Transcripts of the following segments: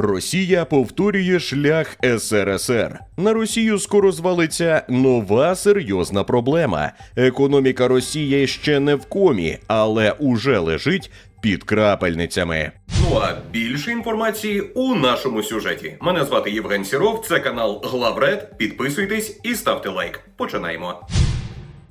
Росія повторює шлях СРСР. На Росію скоро звалиться нова серйозна проблема. Економіка Росії ще не в комі, але уже лежить під крапельницями. Ну а більше інформації у нашому сюжеті. Мене звати Євген Сіров. Це канал Главред. Підписуйтесь і ставте лайк. Починаємо.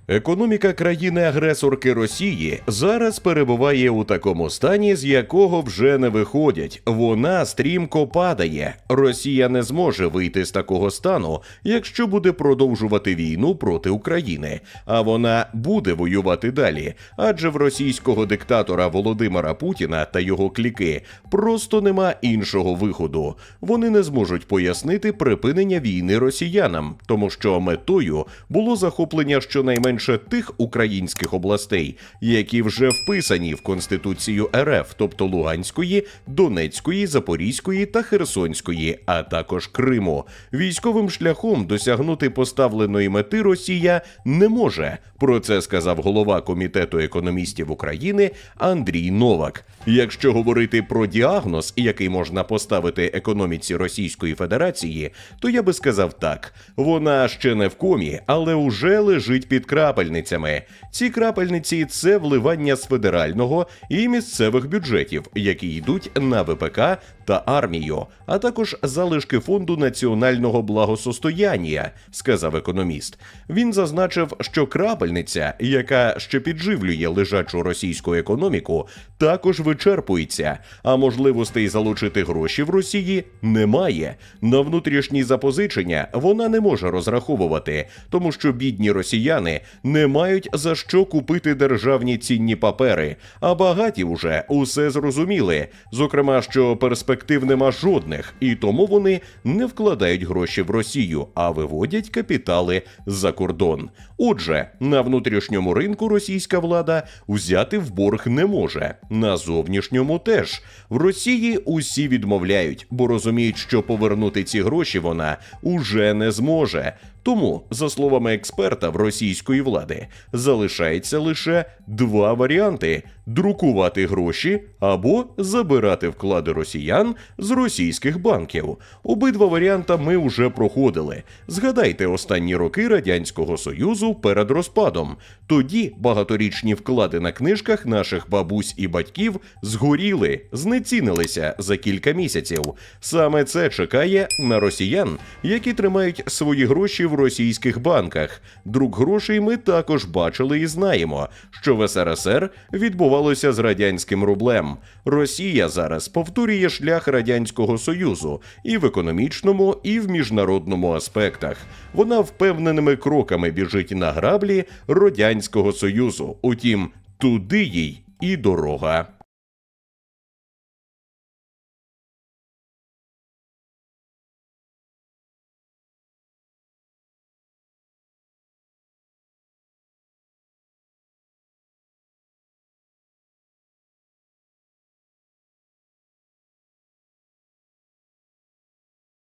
Економіка країни-агресорки Росії зараз перебуває у такому стані, з якого вже не виходять. Вона стрімко падає. Росія не зможе вийти з такого стану, якщо буде продовжувати війну проти України. А вона буде воювати далі. Адже в російського диктатора Володимира Путіна та його кліки просто нема іншого виходу. Вони не зможуть пояснити припинення війни росіянам, тому що метою було захоплення щонайменше тих українських областей, які вже вписані в Конституцію РФ, тобто Луганської, Донецької, Запорізької та Херсонської, а також Криму. Військовим шляхом досягнути поставленої мети Росія не може. Про це сказав голова комітету економістів України Андрій Новак. Якщо говорити про діагноз, який можна поставити економіці Російської Федерації, то я би сказав так: вона ще не в комі, але уже лежить під крапельницями. Ці крапельниці це вливання з федерального і місцевих бюджетів, які йдуть на ВПК та армію, а також залишки фонду національного благосостояння, сказав економіст. Він зазначив, що крапельниця, яка ще підживлює лежачу російську економіку, також вичерпується, а можливостей залучити гроші в Росії немає. На внутрішні запозичення вона не може розраховувати, тому що бідні росіяни не мають за що купити державні цінні папери, а багаті вже усе зрозуміли. Зокрема, що перспектив нема жодних, і тому вони не вкладають гроші в Росію, а виводять капітали за кордон. Отже, на внутрішньому ринку російська влада взяти в борг не може. На зовнішньому теж в Росії усі відмовляють, бо розуміють, що повернути ці гроші вона уже не зможе. Тому, за словами експерта в російської влади, залишається лише два варіанти: друкувати гроші або забирати вклади росіян з російських банків. Обидва варіанта ми вже проходили. Згадайте останні роки радянського союзу перед розпадом. Тоді багаторічні вклади на книжках наших бабусь і батьків згоріли, знецінилися за кілька місяців. Саме це чекає на росіян, які тримають свої гроші в російських банках. Друк грошей ми також бачили і знаємо, що в СРСР відбувалося з радянським рублем. Росія зараз повторює шлях радянського союзу і в економічному, і в міжнародному аспектах. Вона впевненими кроками біжить на граблі радянського союзу. Утім, туди їй і дорога.